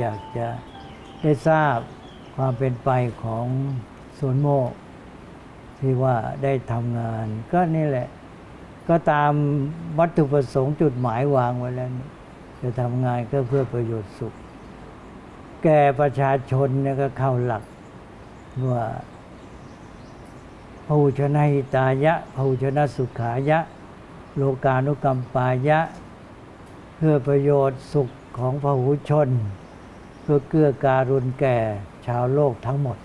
อยากจะได้ทราบความเป็นไปของสวนโมกที่ว่าได้ทำงาน ก็นี่แหละ ก็ตามวัตถุประสงค์จุดหมายวางไว้แล้วนี่จะทำงานก็เพื่อประโยชน์สุข แก่ประชาชนเนี่ยก็เข้าหลักว่าภูชนะหิตายะภูชนะสุขายะ โลกานุกรรมปายะ เพื่อประโยชน์สุขของพหูชน พื่อเกื้อการุณแก่ชาวโลกทั้งหมด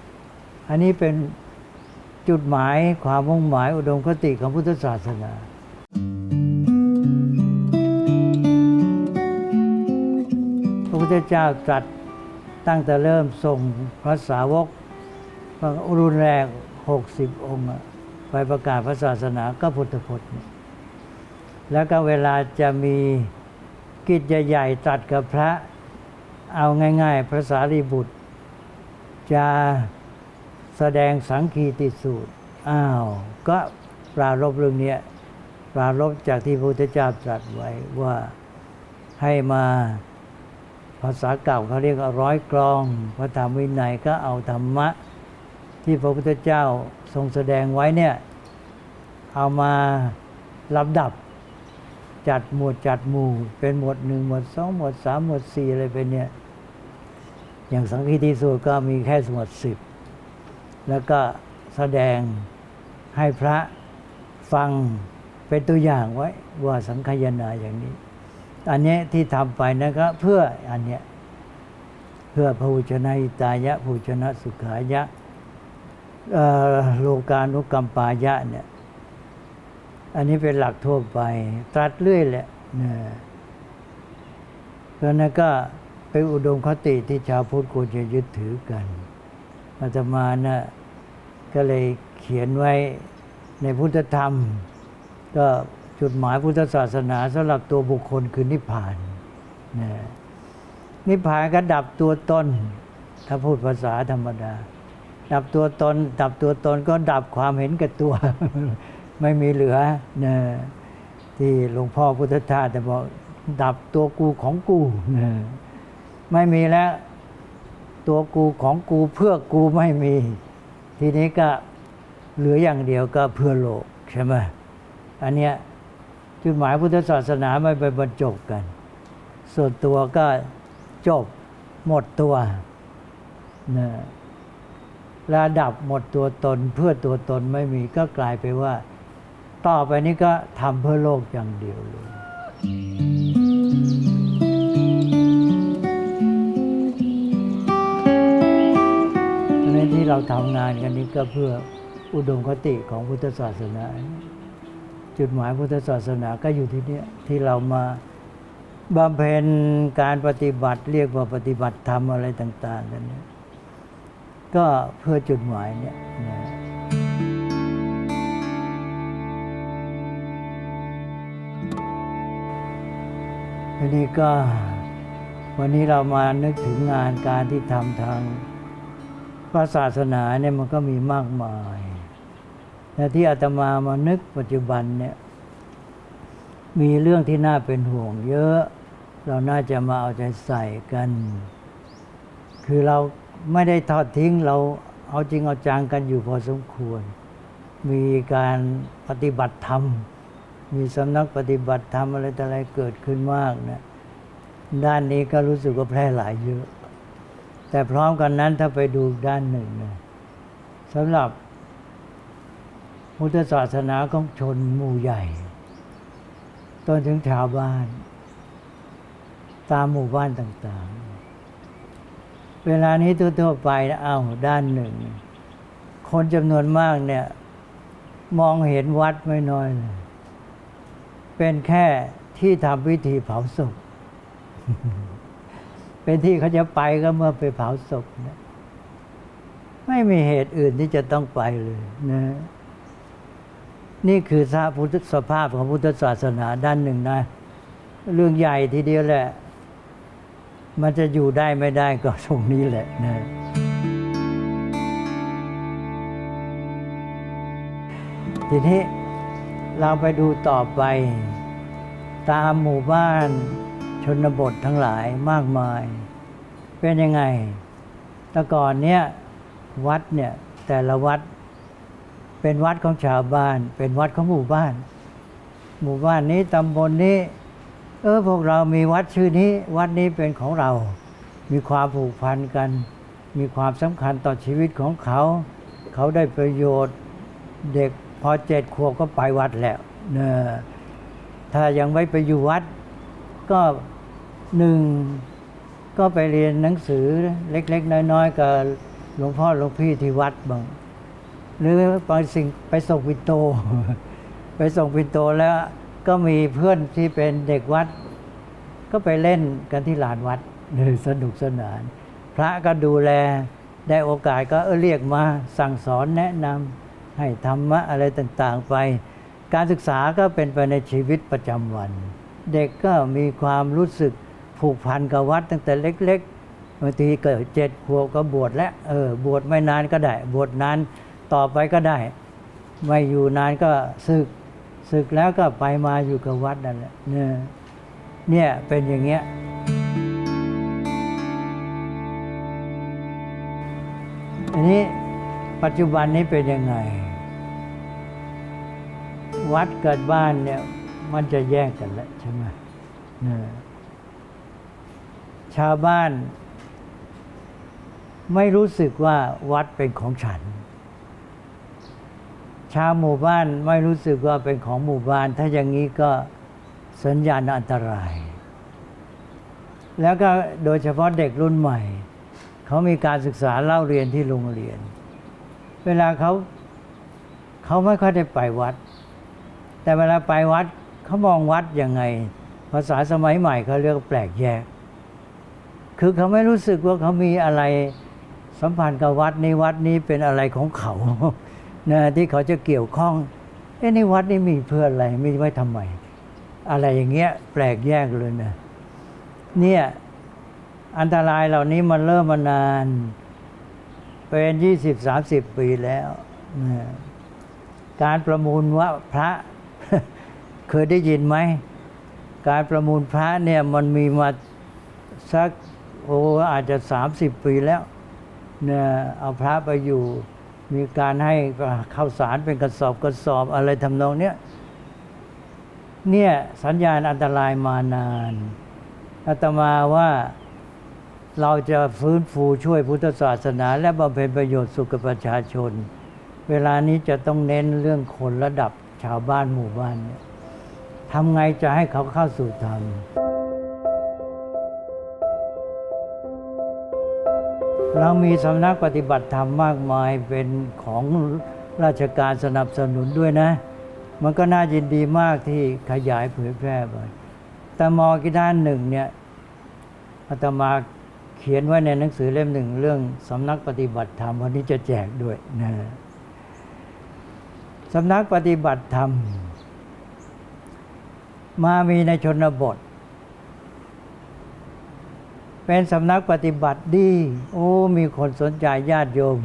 อันนี้เป็นจุดหมายความมุ่งหมายอุดมคติของพุทธศาสนาพระพุทธเจ้าตรัสตั้งแต่เริ่มส่งพระสาวกพระรุนแรงหกสิบองค์ ไปประกาศพระศาสนาก็พุทธพจน์แล้วก็เวลาจะมีกิจใหญ่ๆตรัสกับพระ เอาง่าย ๆ พระสารีบุตร จะแสดงสังคีติสูตร อ้าว ก็ปรารบเรื่องนี้ปรารบจากที่พระพุทธเจ้าตรัสไว้ว่าให้มาภาษาเก่าเขาเรียกว่าร้อยกรอง พระธรรมวินัยก็เอาธรรมะ ที่พระพุทธเจ้าทรงแสดงไว้เนี่ย เอามาลำดับจัดหมวดจัดหมู่ เป็นหมวดหนึ่งหมวดสองหมวดสามหมวดสี่อะไรเป็นเนี่ย อย่างสังคีติสูตรก็มีแค่หมวดสิบแล้วก็แสดงให้พระฟังเป็นตัวอย่างไว้ว่าสังคายนาอย่างนี้ อันนี้ที่ทำไปนะครับเพื่ออันเนี้ยเพื่อพระวุชนะอิตายะภูชนะสุขายะโลกานุกรรมปายะเนี่ยอันนี้เป็นหลักทั่วไป ตรัสเรื่อยแหละนะเพราะนั้นก็ เป็นอุดมคติที่ชาวพุทธควรจะยึดถือกันอาตมานะ่ะก็เลยเขียนไว้ในพุทธธรรม ก็จุดหมายพุทธศาสนาสำหรับตัวบุคคลคือนิพพานนะนิพพานก็ดับตัวตนถ้าพูดภาษาธรรมดา ดับตัวตน ดับตัวตนก็ดับความเห็นแก่ตัว ไม่มีเหลือนะที่หลวงพ่อพุทธทาสจะบอก ดับตัวกูของกูนะ ไม่มีแล้ว ตัวกูของกูเพื่อกูไม่มี ทีนี้ก็เหลืออย่างเดียวก็เพื่อโลกใช่ไหมอันเนี้ยจุดหมายพุทธศาสนาไม่ไปบรรจบกัน ส่วนตัวก็จบหมดตัวนะระดับหมดตัวตนเพื่อตัวตนไม่มีก็กลายไปว่า ต่อไปนี้ก็ทำเพื่อโลกอย่างเดียวเลย ที่เราทำงานกันนี้ก็เพื่ออุดมคติของพุทธศาสนา จุดหมายพุทธศาสนาก็อยู่ที่นี้ที่เรามาบำเพ็ญการปฏิบัติเรียกว่าปฏิบัติธรรมอะไรต่าง ๆ กันเนี่ยก็เพื่อจุดหมายเนี่ยนะทีนี้ก็วันนี้เรามานึกถึงงานการที่ทำทาง พระศาสนาเนี่ยมันก็มีมากมายแต่ที่อาตมามานึกปัจจุบันเนี่ยมีเรื่องที่น่าเป็นห่วง เยอะ เราน่าจะมาเอาใจใส่กัน คือเราไม่ได้ทอดทิ้งเราเอาจริงเอาจังกันอยู่พอสมควร มีการปฏิบัติธรรม มีสำนักปฏิบัติธรรมอะไรต่ออะไรเกิดขึ้นมากนะด้านนี้ก็รู้สึกว่าแพร่หลายเยอะ แต่พร้อมกันนั้นถ้าไปดูด้านหนึ่งนะสำหรับพุทธศาสนาของชนหมู่ใหญ่จนถึงชาวบ้าน ตามหมู่บ้านต่างๆ เวลานี้ทั่วๆไปนะเอาด้านหนึ่ง คนจำนวนมากเนี่ย มองเห็นวัดไม่น้อยเลยเป็นแค่ที่ทำพิธีเผาศพ เป็นที่เขาจะไปก็เมื่อไปเผาศพนะไม่มีเหตุอื่นที่จะต้องไปเลยนะนี่คือสพุทธสภาพของพุทธศาสนาด้านหนึ่งนะ เรื่องใหญ่ทีเดียวแหละ มันจะอยู่ได้ไม่ได้ก็ตรงนี้แหละนะทีนี้เราไปดูต่อไป ตามหมู่บ้าน ชนบททั้งหลายมากมาย เป็นยังไง แต่ก่อนเนี้ยวัดเนี่ยแต่ละวัดเป็นวัดของชาวบ้าน เป็นวัดของหมู่บ้าน หมู่บ้านนี้ตำบลนี้ เออพวกเรามีวัดชื่อนี้ วัดนี้เป็นของเรา มีความผูกพันกัน มีความสำคัญต่อชีวิตของเขา เขาได้ประโยชน์เด็กพอเจ็ดขวบก็ไปวัดแล้วเนอะถ้ายังไม่ไปอยู่วัด ก็ หนึ่งก็ไปเรียนหนังสือเล็ก ๆ น้อย ๆ กับหลวงพ่อหลวงพี่ที่วัดบ้างหรือไปสิ่งไปส่งปินโต ไปส่งปินโตแล้วก็มีเพื่อนที่เป็นเด็กวัด ก็ไปเล่นกันที่ลานวัดเลยสนุกสนาน พระก็ดูแลได้โอกาสก็เออเรียกมาสั่งสอนแนะนำให้ธรรมะอะไรต่างๆไป การศึกษาก็เป็นไปในชีวิตประจำวัน เด็กก็มีความรู้สึก ผูกพันกับวัดตั้งแต่เล็กๆบางทีเกิดเจ็ดขวบก็บวชแล้วเออบวชไม่นานก็ได้ บวชนานต่อไปก็ได้ ไม่อยู่นานก็ศึกศึกแล้วก็ไปมาอยู่กับวัดนั่นแหละเนี่ยเป็นอย่างเงี้ยอันนี้ปัจจุบันนี้เป็นยังไง วัดเกับบ้านเนี่ยมันจะแยกกันแล้วใช่ไหมเนี่ย ชาวบ้าน ไม่รู้สึกว่าวัดเป็นของฉัน ชาวหมู่บ้านไม่รู้สึกว่าเป็นของหมู่บ้าน ถ้าอย่างนี้ก็สัญญาณอันตราย แล้วก็โดยเฉพาะเด็กรุ่นใหม่ เขามีการศึกษาเล่าเรียนที่โรงเรียน เวลาเขาเขาไม่ค่อยได้ไปวัด แต่เวลาไปวัดเขามองวัดยังไง ภาษาสมัยใหม่เขาเรียกแปลกแยก คือเขาไม่รู้สึกว่าเขามีอะไรสัมพันธ์กับวัดนี้วัดนี้เป็นอะไรของเขานะที่เขาจะเกี่ยวข้องเอ้ในวัดนี้มีเพื่ออะไรมีไว้ทำไม อะไรอย่างเงี้ยแปลกแยกเลยนะเนี่ยอันตรายเหล่านี้มันเริ่มมานาน เป็นยี่สิบสามสิบปีแล้วนะการประมูลว่าพระเคยได้ยินไหม การประมูลพระเนี่ยมันมีมาสัก โอ้อาจจะสามสิบปีแล้วเนี่ยเอาพระไปอยู่มีการให้ข้าวสารเป็นกระสอบกระสอบอะไรทำนองเนี้ยเนี่ยสัญญาณอันตรายมานานอาตมาว่าเราจะฟื้นฟูช่วยพุทธศาสนา และบำเพ็ญประโยชน์สุขกับประชาชน เวลานี้จะต้องเน้นเรื่องคนระดับชาวบ้านหมู่บ้านเนี่ยทำไงจะให้เขาเข้าสู่ธรรม เรามีสำนักปฏิบัติธรรมมากมายเป็นของราชการสนับสนุนด้วยนะ มันก็น่ายินดีมากที่ขยายเผยแพร่ไปแต่มอกีด้านหนึ่งเนี่ยอาตมาเขียนไว้ในหนังสือเล่มหนึ่งเรื่องสำนักปฏิบัติธรรมวันนี้จะแจกด้วยนะสำนักปฏิบัติธรรม มามีในชนบท เป็นสำนักปฏิบัติดี โอ้ มีคนสนใจญาติโยม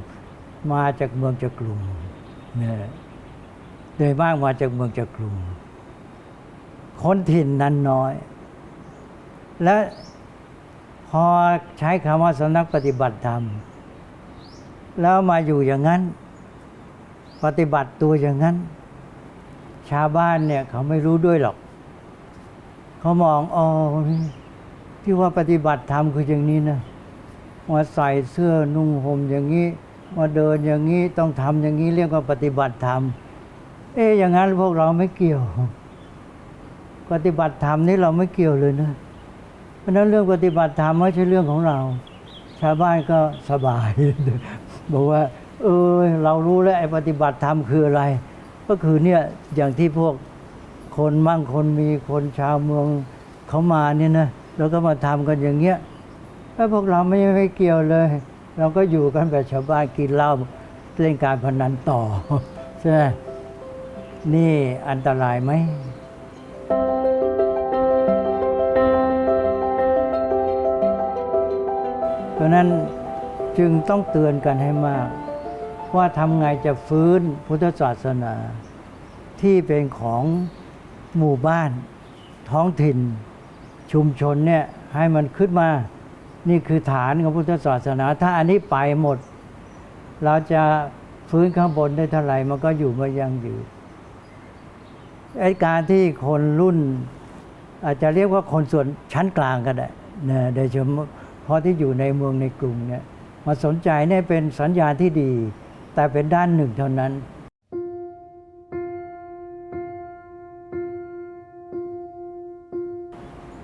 มาจากเมืองจากกรุงเนี่ยโดยมากมาจากเมืองจากกรุงคนถิ่นนั้นน้อย และพอใช้คำว่าสำนักปฏิบัติธรรม แล้วมาอยู่อย่างนั้น ปฏิบัติตัวอย่างนั้น ชาวบ้านเนี่ยเขาไม่รู้ด้วยหรอก เขามองอ๋อ ที่ว่าปฏิบัติธรรมคืออย่างนี้นะมาใส่เสื้อนุ่งห่มอย่างนี้มาเดินอย่างนี้ต้องทำอย่างนี้เรียกว่าปฏิบัติธรรม เอ๊ะอย่างนั้นพวกเราไม่เกี่ยว ปฏิบัติธรรมนี่เราไม่เกี่ยวเลยนะ เพราะฉะนั้นเรื่องปฏิบัติธรรมไม่ใช่เรื่องของเรา ชาวบ้านก็สบาย บอกว่า เออเรารู้แล้วไอ้ปฏิบัติธรรมคืออะไร ก็คือเนี่ยอย่างที่พวกคนมั่งคนมีคนชาวเมืองเขามาเนี่ยนะ แล้วก็มาทำกันอย่างเงี้ยแล้วพวกเราไม่ไม่เกี่ยวเลย เราก็อยู่กันแบบชาวบ้านกินเหล้าเล่นการพนันต่อใช่ไหมนี่อันตรายไหมเพราะนั้นจึงต้องเตือนกันให้มาก ว่าทำไงจะฟื้นพุทธศาสนา ที่เป็นของหมู่บ้านท้องถิ่น ชุมชนเนี่ยให้มันขึ้นมา นี่คือฐานของพุทธศาสนา ถ้าอันนี้ไปหมด เราจะฟื้นข้างบนได้เท่าไหร่มันก็อยู่มายังอยู่ไอ้การที่คนรุ่น อาจจะเรียกว่าคนส่วนชั้นกลางก็ได้นะโดยเฉพาะที่อยู่ในเมืองในกรุงเนี่ยมาสนใจเนี่ยเป็นสัญญาณที่ดี แต่เป็นด้านหนึ่งเท่านั้น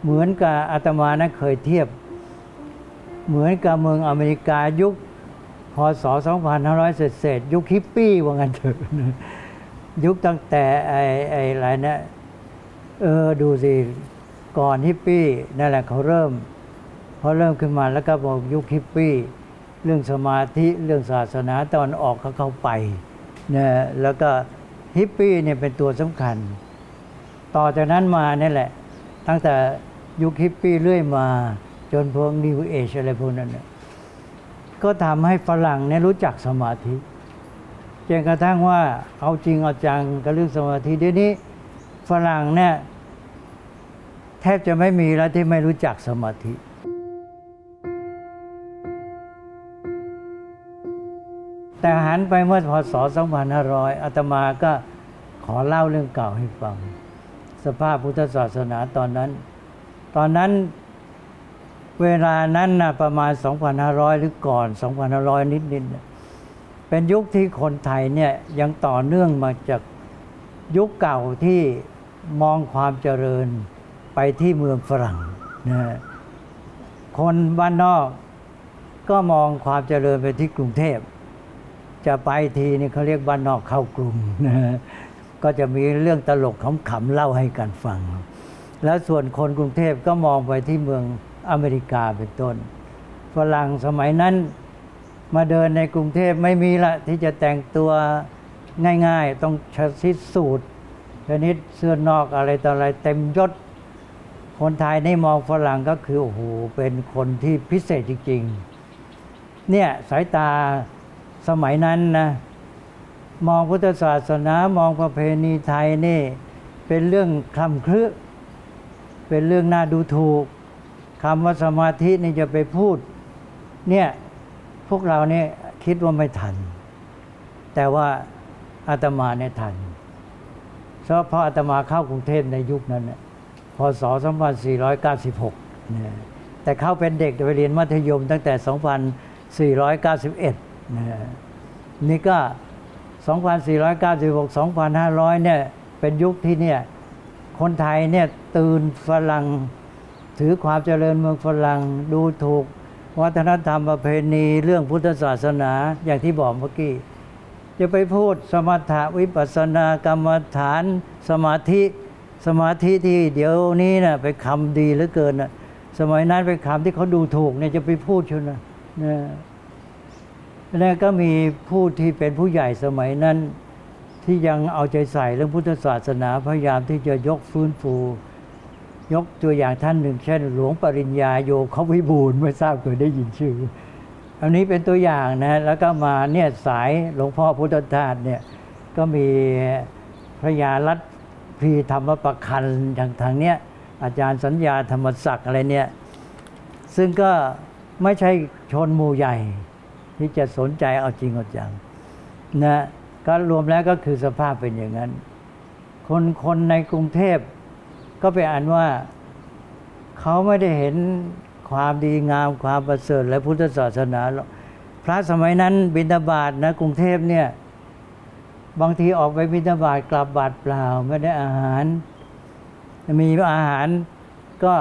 เหมือนกับอาตมานะเคยเทียบ เหมือนกับเมืองอเมริกายุคพศ 2500เศษเศษๆยุคฮิปปี้ว่างั้นเถอะยุคตั้งแต่ไอ้ไอ้อะไรนะเออดูสิก่อนฮิปปี้นั่นแหละเขาเริ่มพอเริ่มขึ้นมาแล้วก็บอกยุคฮิปปี้เรื่องสมาธิเรื่องศาสนาตอนออกเขาเข้าไปนะแล้วก็ฮิปปี้เนี่ยเป็นตัวสำคัญ ต่อจากนั้นมาเนี่ยแหละ ตั้งแต่ ยุคฮิปปี้เรื่อยมา จนพวกนิวเอชอะไรพวกนั้นเนี่ยก็ทำให้ฝรั่งเนี่ยรู้จักสมาธิจนกระทั่งว่าเอาจริงเอาจังกับเรื่องสมาธิเดี๋ยวนี้ฝรั่งเนี่ยแทบจะไม่มีแล้วที่ไม่รู้จักสมาธิ แต่หันไปเมื่อพศ 2500 อาตมาก็ขอเล่าเรื่องเก่าให้ฟัง สภาพพุทธศาสนาตอนนั้น ตอนนั้นเวลานั้นนะประมาณ 2,500 หรือก่อน 2,500 นิดๆเนี่ยเป็นยุคที่คนไทยเนี่ยยังต่อเนื่องมาจากยุคเก่าที่มองความเจริญไปที่เมืองฝรั่งนะคนบ้านนอกก็มองความเจริญไปที่กรุงเทพ จะไปทีนี่เขาเรียกบ้านนอกเข้ากรุงนะฮะก็จะมีเรื่องตลกขำๆเล่าให้กันฟัง แล้วส่วนคนกรุงเทพก็มองไปที่เมืองอเมริกาเป็นต้นฝรั่งสมัยนั้นมาเดินในกรุงเทพไม่มีละที่จะแต่งตัวง่ายๆ ต้องชชิดสูตรชนิดเสื้อนอกอะไรต่ออะไรเต็มยศ คนไทยนี่มองฝรั่งก็คือโอ้โหเป็นคนที่พิเศษจริงๆ เนี่ยสายตาสมัยนั้นนะมองพุทธศาสนามองประเพณีไทยนี่เป็นเรื่องคลำคลึ เป็นเรื่องน่าดูถูกคำว่าสมาธินี่จะไปพูด เนี่ยพวกเราเนี่ยคิดว่าไม่ทัน แต่ว่าอาตมาเนี่ยทันเพราะพราะอาตมาเข้ากรุงเทพในยุคนั้นน่ะพศ 2496นี่ยแต่เข้าเป็นเด็กไปเรียนมัธยมตั้งแต่ 2491นะนี่ก็ 2496 2500 เนี่ย เป็นยุคที่เนี่ย คนไทยเนี่ยตื่นฝรั่งถือความเจริญเมืองฝรั่งดูถูก วัฒนธรรมประเพณีเรื่องพุทธศาสนาอย่างที่บอกเมื่อกี้จะไปพูดสมถะวิปัสสนากรรมฐานสมาธิสมาธิที่เดี๋ยวนี้นะไปคำดีเหลือเกินนะสมัยนั้นเป็นคำที่เขาดูถูกเนี่ยจะไปพูดชนนะนะแล้วก็มีผู้ที่เป็นผู้ใหญ่สมัยนั้น ที่ยังเอาใจใส่เรื่องพุทธศาสนาพยายามที่จะยกฟื้นฟู ยกตัวอย่างท่านหนึ่ง เช่น หลวงปริญญาโยเขาวิบูลย์ไม่ทราบเคยได้ยินชื่อ อันนี้เป็นตัวอย่างนะแล้วก็มาเนี่ยสายหลวงพ่อพุทธทาสเนี่ยก็มีพระยารัตพีธรรมประคันอย่างทางเนี้ยอาจารย์สัญญาธรรมศักดิ์อะไรเนี่ยซึ่งก็ไม่ใช่ชนหมู่ใหญ่ ที่จะสนใจเอาจริงเอาจังนะ ก็รวมแล้วก็คือสภาพเป็นอย่างนั้น คนคนในกรุงเทพก็ไปอ่านว่าเขาไม่ได้เห็นความดีงามความประเสริฐและพุทธศาสนาหรอกพระสมัยนั้นบิณฑบาตนะกรุงเทพเนี่ยบางทีออกไปบิณฑบาตกลับบาตเปล่า ไม่ได้อาหาร มีอาหารก็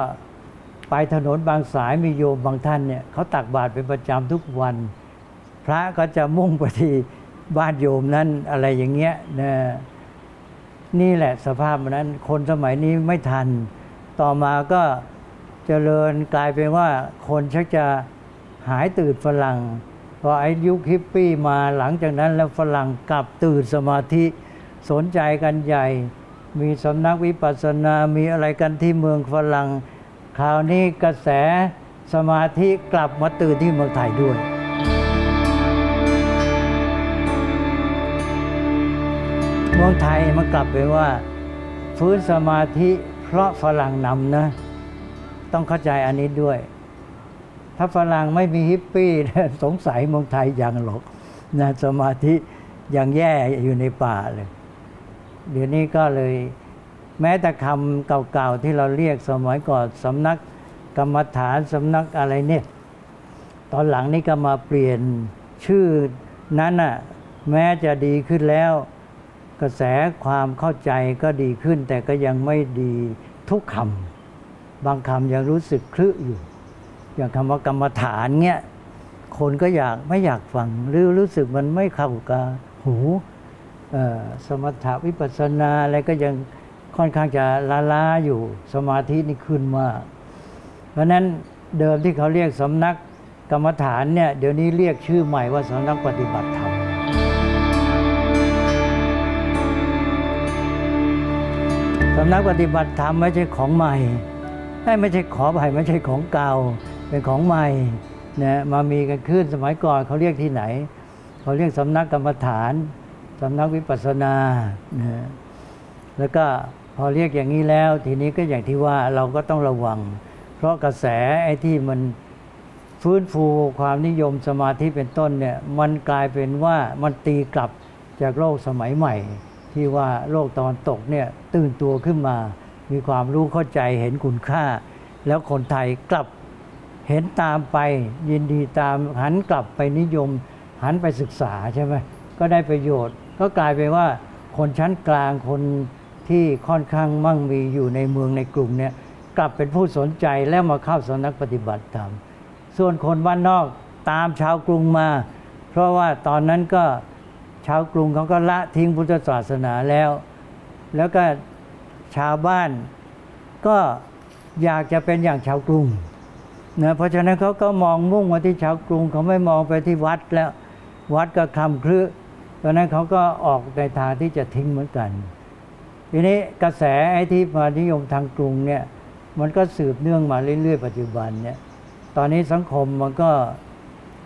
ไปถนนบางสายมีโยมบางท่านเนี่ยเขาตักบาตรเป็นประจำทุกวัน พระก็จะมุ่งไปที่ บ้านโยมนั้นอะไรอย่างเงี้ยนะนี่แหละสภาพนั้น คนสมัยนี้ไม่ทัน ต่อมาก็เจริญกลายเป็นว่าคนชักจะหายตื่นฝรั่งพอไอ้ยุคฮิปปี้มาหลังจากนั้นแล้วฝรั่งกลับตื่นสมาธิสนใจกันใหญ่ มีสำนักวิปัสสนามีอะไรกันที่เมืองฝรั่งคราวนี้กระแสสมาธิกลับมาตื่นที่เมืองไทยด้วย เมืองไทยมันกลับไปว่าฟื้นสมาธิเพราะฝรั่งนำนะ ต้องเข้าใจอันนี้ด้วย ถ้าฝรั่งไม่มีฮิปปี้สงสัยเมืองไทยยังหรอกนะสมาธิยังแย่อยู่ในป่าเลย เดี๋ยวนี้ก็เลย แม้แต่คำเก่าๆที่เราเรียกสมัยก่อนสำนักกรรมฐานสำนักอะไรเนี่ย ตอนหลังนี่ก็มาเปลี่ยนชื่อนั้นน่ะแม้จะดีขึ้นแล้ว กระแสความเข้าใจก็ดีขึ้น แต่ก็ยังไม่ดีทุกคำบางคำยังรู้สึกคลึอยู่ อย่างคำว่ากรรมฐานเงี้ยคนก็อยากไม่อยากฟังหรือรู้สึกมันไม่เข้ากับหูสมถะวิปัสสนาอะไรก็ยังค่อนข้างจะล้าล้าอยู่สมาธินี่ขึ้นมาก เพราะฉะนั้นเดิมที่เขาเรียกสำนักกรรมฐานเนี่ยเดี๋ยวนี้เรียกชื่อใหม่ว่าสำนักปฏิบัติธรรม สำนักปฏิบัติธรรมไม่ใช่ของใหม่ไม่ไม่ใช่ขอภัยไม่ใช่ของเก่าเป็นของใหม่นะมามีกันขึ้นสมัยก่อนเขาเรียกที่ไหนเขาเรียกสำนักกรรมฐานสำนักวิปัสสนานะแล้วก็พอเรียกอย่างนี้แล้ว ทีนี้ก็อย่างที่ว่าเราก็ต้องระวัง เพราะกระแสไอ้ที่มันฟื้นฟูความนิยมสมาธิเป็นต้นเนี่ยมันกลายเป็นว่ามันตีกลับจากโลกสมัยใหม่ ที่ว่าโลกตอนตกเนี่ยตื่นตัวขึ้นมา มีความรู้เข้าใจเห็นคุณค่า แล้วคนไทยกลับเห็นตามไปยินดีตามหันกลับไปนิยม หันไปศึกษาใช่ไหมก็ได้ประโยชน์ ก็กลายเป็นว่าคนชั้นกลางคนที่ค่อนข้างมั่งมีอยู่ในเมืองในกลุ่มเนี่ยกลับเป็นผู้สนใจแล้วมาเข้าสำนักปฏิบัติธรรมส่วนคนบ้านนอกตามชาวกรุงมา เพราะว่าตอนนั้นก็ ชาวกรุงเขาก็ละทิ้งพุทธศาสนาแล้ว แล้วก็ชาวบ้านก็อยากจะเป็นอย่างชาวกรุงนะเพราะฉะนั้นเขาก็มองมุ่งมาที่ชาวกรุงเขาไม่มองไปที่วัดแล้ววัดก็คลำครึเพราะฉะนั้นเขาก็ออกในทางที่จะทิ้งเหมือนกัน ทีนี้กระแสไอ้ที่มานิยมทางกรุงเนี่ยมันก็สืบเนื่องมาเรื่อยๆปัจจุบันเนี่ยตอนนี้สังคมมันก็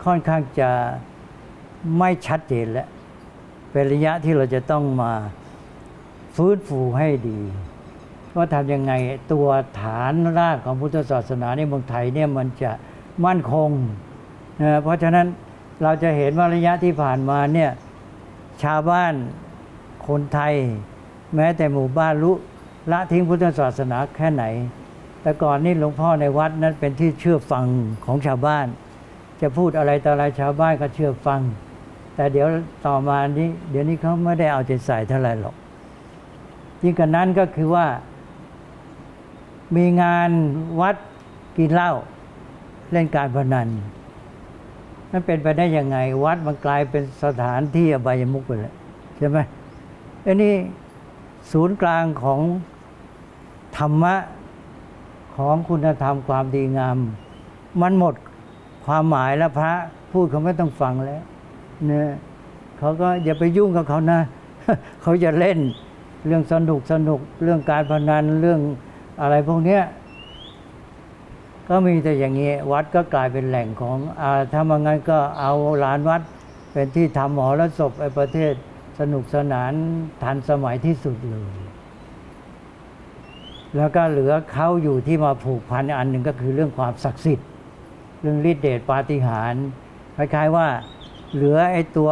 ค่อนข้างจะไม่ชัดเจนแล้ว เป็นระยะที่เราจะต้องมาฟื้นฟูให้ดีว่าทำยังไงตัวฐานรากของพุทธศาสนาในเมืองไทยเนี่ยมันจะมั่นคงนะเพราะฉะนั้นเราจะเห็นว่าระยะที่ผ่านมาเนี่ยชาวบ้านคนไทย แม้แต่หมู่บ้านรู้ละทิ้งพุทธศาสนาแค่ไหน แต่ก่อนนี่หลวงพ่อในวัดนั้นเป็นที่เชื่อฟังของชาวบ้าน จะพูดอะไรต่ออะไรชาวบ้านก็เชื่อฟัง แต่เดี๋ยวต่อมานี้เดี๋ยวนี้เขาไม่ได้เอาใจใส่เท่าไหร่หรอกยิ่งกันนั้นก็คือว่า มีงานวัดกินเหล้าเล่นการพนันนั่นเป็นไปได้ยังไง วัดมันกลายเป็นสถานที่อบายมุกไปแล้วใช่ไหมอันนี้ศูนย์กลางของธรรมะของคุณธรรมความดีงาม มันหมดความหมายแล้วพระพูดเขาไม่ต้องฟังแล้ว เนี่ยเขาก็อย่าไปยุ่งกับเขานะ เขาจะเล่นเรื่องสนุกสนุกเรื่องการพนันเรื่องอะไรพวกเนี้ยก็มีแต่อย่างนี้วัดก็กลายเป็นแหล่งของอาถ้ามางั้นก็เอาลานวัดเป็นที่ทำหมอและศพไอ้ประเทศสนุกสนานทันสมัยที่สุดเลย แล้วก็เหลือเขาอยู่ที่มาผูกพันอันหนึ่งก็คือเรื่องความศักดิ์สิทธิ์ เรื่องฤทธิเดชปาฏิหาริย์คล้ายๆว่า เหลือไอ้ตัว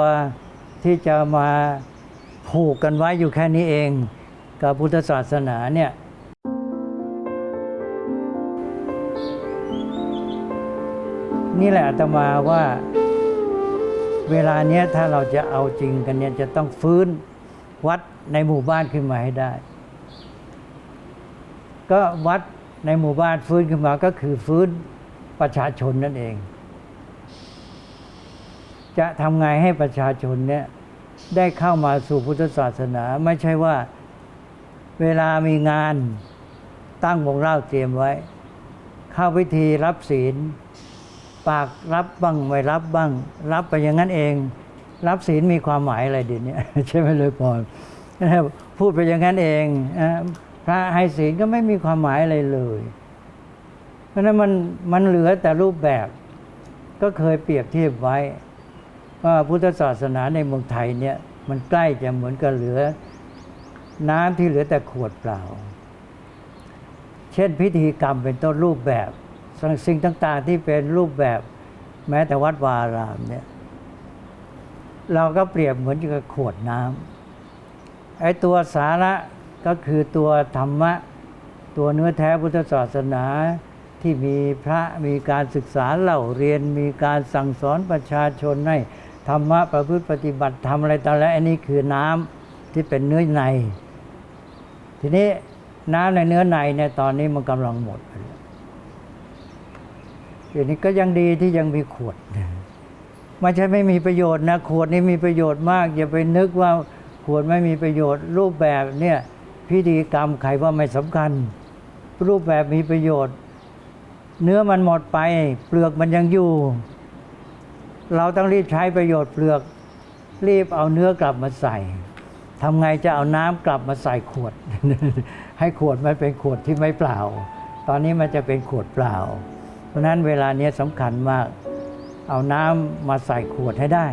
ที่จะมาผูกกันไว้อยู่แค่นี้เอง กับพุทธศาสนาเนี่ยนี่แหละอาตมาว่าเวลาเนี้ยถ้าเราจะเอาจริงกันเนี่ยจะต้องฟื้นวัดในหมู่บ้านขึ้นมาให้ได้ ก็วัดในหมู่บ้านฟื้นขึ้นมาก็คือฟื้นประชาชนนั่นเอง จะทำไงให้ประชาชนเนี่ยได้เข้ามาสู่พุทธศาสนา ไม่ใช่ว่าเวลามีงานตั้งวงเล่าเตรียมไว้ เข้าพิธีรับศีล ปากรับบ้างไม่รับบ้าง รับไปอย่างนั้นเอง รับศีลมีความหมายอะไรเดี๋ยวนี้ใช่ไหมเลยพรพูดไปอย่างนั้นเองพระให้ศีลก็ไม่มีความหมายอะไรเลย เพราะฉะนั้นมันมันเหลือแต่รูปแบบก็เคยเปรียบเทียบไว้ ว่าพุทธศาสนาในเมืองไทยเนี่ยมันใกล้จะเหมือนกับเหลือ น้ำที่เหลือแต่ขวดเปล่า เช่นพิธีกรรมเป็นต้นรูปแบบสิ่งต่างๆที่เป็นรูปแบบแม้แต่วัดวาอารามเนี่ยเราก็เปรียบเหมือนกับขวดน้ำไอ้ตัวสาระก็คือตัวธรรมะ ตัวเนื้อแท้พุทธศาสนาที่มีพระมีการศึกษาเล่าเรียนมีการสั่งสอนประชาชนให้ ธรรมะประพฤติปฏิบัติทำอะไรต่างๆแล้วอันนี้คือน้ำที่เป็นเนื้อใน ทีนี้น้ำในเนื้อในเนี่ยตอนนี้มันกำลังหมดไปแล้วทีนี้ก็ยังดีที่ยังมีขวดไม่ใช่ไม่มีประโยชน์นะขวดนี้มีประโยชน์มาก อย่าไปนึกว่าขวดไม่มีประโยชน์ รูปแบบเนี่ยพิธีกรรมใครว่าไม่สำคัญ รูปแบบมีประโยชน์ เนื้อมันหมดไป เปลือกมันยังอยู่ เราต้องรีบใช้ประโยชน์เปลือก รีบเอาเนื้อกลับมาใส่ทำไงจะเอาน้ำกลับมาใส่ขวด ให้ขวดมันเป็นขวดที่ไม่เปล่า ตอนนี้มันจะเป็นขวดเปล่า เพราะนั้นเวลาเนี้ยสำคัญมาก เอาน้ำมาใส่ขวดให้ได้